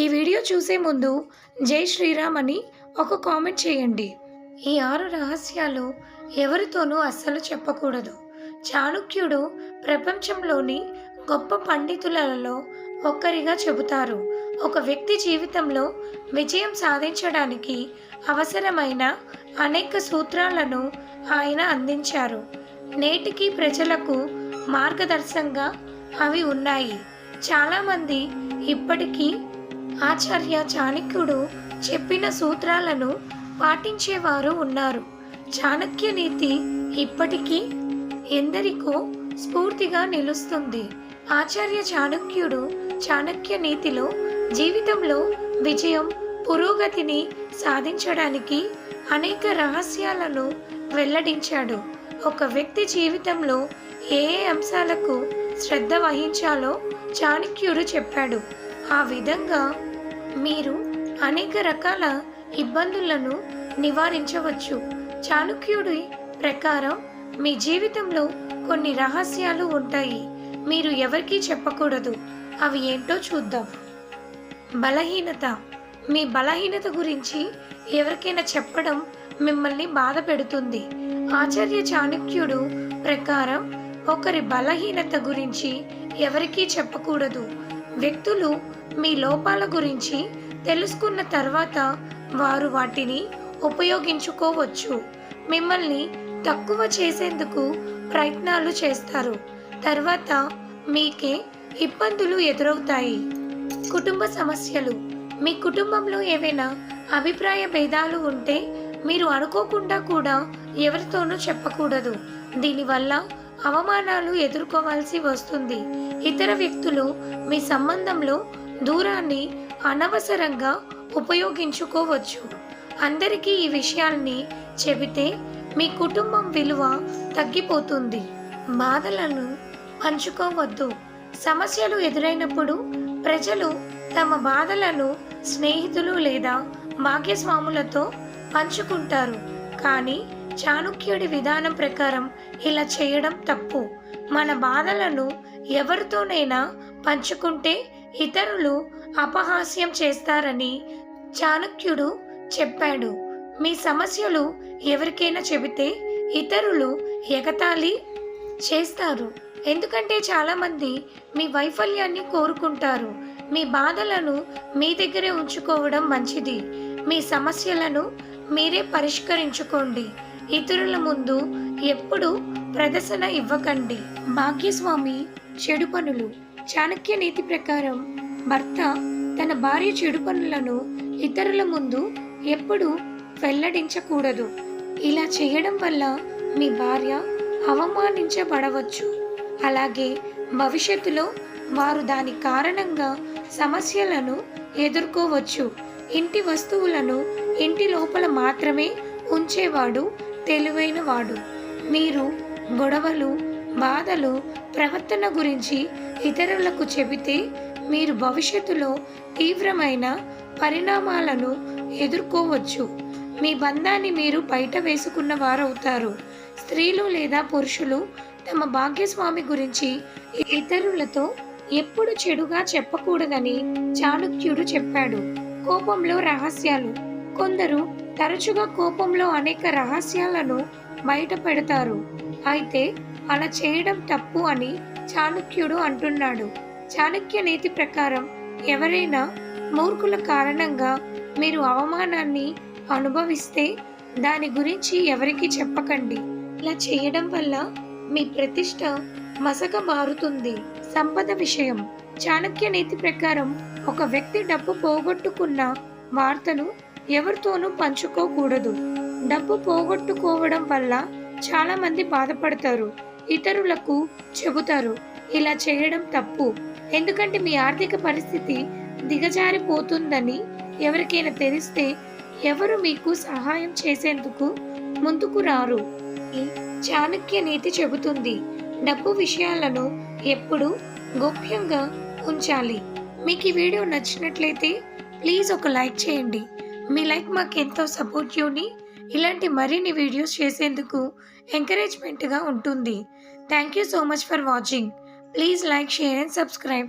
ఈ వీడియో చూసే ముందు జై శ్రీరామ్ అని ఒక కామెంట్ చేయండి. ఈ ఆరు రహస్యాలు ఎవరితోనూ అస్సలు చెప్పకూడదు. చాణుక్యుడు ప్రపంచంలోని గొప్ప పండితులలో ఒక్కరిగా చెబుతారు. ఒక వ్యక్తి జీవితంలో విజయం సాధించడానికి అవసరమైన అనేక సూత్రాలను ఆయన అందించారు. నేటికి ప్రజలకు మార్గదర్శకంగా అవి ఉన్నాయి. చాలామంది ఇప్పటికీ ఆచార్య చాణక్యుడు చెప్పిన సూత్రాలను పాటించేవారు ఉన్నారు. చాణక్య నీతి ఇప్పటికీ ఎందరికో స్ఫూర్తిగా నిలుస్తుంది. ఆచార్య చాణక్యుడు చాణక్య నీతిలో జీవితంలో విజయం పురోగతిని సాధించడానికి అనేక రహస్యాలను వెల్లడించాడు. ఒక వ్యక్తి జీవితంలో ఏ అంశాలకు శ్రద్ధ వహించాలో చాణక్యుడు చెప్పాడు. ఆ విధంగా మీరు అనేక రకాల ఇబ్బందులను నివారించవచ్చు. చాణుక్యుడి ప్రకారం మీ జీవితంలో కొన్ని రహస్యాలు ఉంటాయి. మీరు ఎవరికీ చెప్పకూడదు. అవి ఏంటో చూద్దాం. బలహీనత. మీ బలహీనత గురించి ఎవరికైనా చెప్పడం మిమ్మల్ని బాధ పెడుతుంది. ఆచార్య చాణక్యుడు ప్రకారం ఒకరి బలహీనత గురించి ఎవరికీ చెప్పకూడదు. వ్యక్తులు మీ లోపాల గురించి తెలుసుకున్న తర్వాత వారు వాటిని ఉపయోగించుకోవచ్చు. మిమ్మల్ని తక్కువ చేసేందుకు ప్రయత్నాలు చేస్తారు. తర్వాత మీకే ఇబ్బందులు ఎదురవుతాయి. కుటుంబ సమస్యలు. మీ కుటుంబంలో ఏవైనా అభిప్రాయ భేదాలు ఉంటే మీరు అనుకోకుండా కూడా ఎవరితోనూ చెప్పకూడదు. దీనివల్ల అవమానాలు ఎదుర్కోవాల్సి వస్తుంది. ఇతర వ్యక్తులు మీ సంబంధంలో దూరాన్ని అనవసరంగా ఉపయోగించుకోవచ్చు. అందరికీ ఈ విషయాల్ని చెబితే మీ కుటుంబం విలువ తగ్గిపోతుంది. బాధలను పంచుకోవద్దు. సమస్యలు ఎదురైనప్పుడు ప్రజలు తమ బాధలను స్నేహితులు లేదా భాగ్యస్వాములతో పంచుకుంటారు. కానీ చాణుక్యుడి విధానం ప్రకారం ఇలా చేయడం తప్పు. మన బాధలను ఎవరితోనైనా పంచుకుంటే ఇతరులు అపహాస్యం చేస్తారని చాణక్యుడు చెప్పాడు. మీ సమస్యలు ఎవరికైనా చెబితే ఇతరులు ఎగతాళి చేస్తారు. ఎందుకంటే చాలామంది మీ వైఫల్యాన్ని కోరుకుంటారు. మీ బాధలను మీ దగ్గరే ఉంచుకోవడం మంచిది. మీ సమస్యలను మీరే పరిష్కరించుకోండి. ఇతరుల ముందు ఎప్పుడు ప్రదర్శన ఇవ్వకండి. భాగ్యస్వామి చెడు పనులు. చాణక్య నీతి ప్రకారం భర్త తన భార్య చెడు పనులను ఇతరుల ముందు ఎప్పుడు వెల్లడించకూడదు. ఇలా చేయడం వల్ల మీ భార్య అవమానించబడవచ్చు. అలాగే భవిష్యత్తులో వారు దాని కారణంగా సమస్యలను ఎదుర్కోవచ్చు. ఇంటి వస్తువులను ఇంటి లోపల మాత్రమే ఉంచేవాడు తెలివైన వాడు. మీరు గొడవలు బాధలు ప్రవర్తన గురించి ఇతరులకు చెబితే మీరు భవిష్యత్తులో తీవ్రమైన పరిణామాలను ఎదుర్కోవచ్చు. మీ బంధాన్ని మీరు బయట వేసుకున్న వారవుతారు. స్త్రీలు లేదా పురుషులు తమ భాగ్యస్వామి గురించి ఇతరులతో ఎప్పుడు చెడుగా చెప్పకూడదని చాణుక్యుడు చెప్పాడు. కోపంలో రహస్యాలు. కొందరు తరచుగా కోపంలో అనేక రహస్యాలను బయట పెడతారు. అయితే అలా చేయడం తప్పు అని చాణుక్యుడు అంటున్నాడు. చాణక్య నీతి ప్రకారం ఎవరైనా మూర్ఖుల కారణంగా మీరు అవమానాన్ని అనుభవిస్తే దాని గురించి ఎవరికి చెప్పకండి. ఇలా చేయడం వల్ల మీ ప్రతిష్ట మసక మారుతుంది. సంపద విషయం. చాణక్య నీతి ప్రకారం ఒక వ్యక్తి డబ్బు పోగొట్టుకున్న వార్తను ఎవరితోనూ పంచుకోకూడదు. డబ్బు పోగొట్టుకోవడం వల్ల చాలా మంది బాధపడతారు. ఇతరులకు చెబుతారు. ఇలా చేయడం తప్పు. ఎందుకంటే మీ ఆర్థిక పరిస్థితి దిగజారిపోతుందని ఎవరికైనా తెలిస్తే ఎవరు మీకు సహాయం చేసేందుకు ముందుకు రారు. చాణక్య నీతి చెబుతుంది. డబ్బు విషయాలను ఎప్పుడు గోప్యంగా ఉంచాలి. మీకు ఈ వీడియో నచ్చినట్లయితే ప్లీజ్ ఒక లైక్ చేయండి. మీ లైక్ మాకు ఎంతో సపోర్టివ్ని ఇలాంటి మరిన్ని వీడియోస్ చేసేందుకు ఎంకరేజ్మెంట్గా ఉంటుంది. Thank you so much for watching. Please like share and subscribe.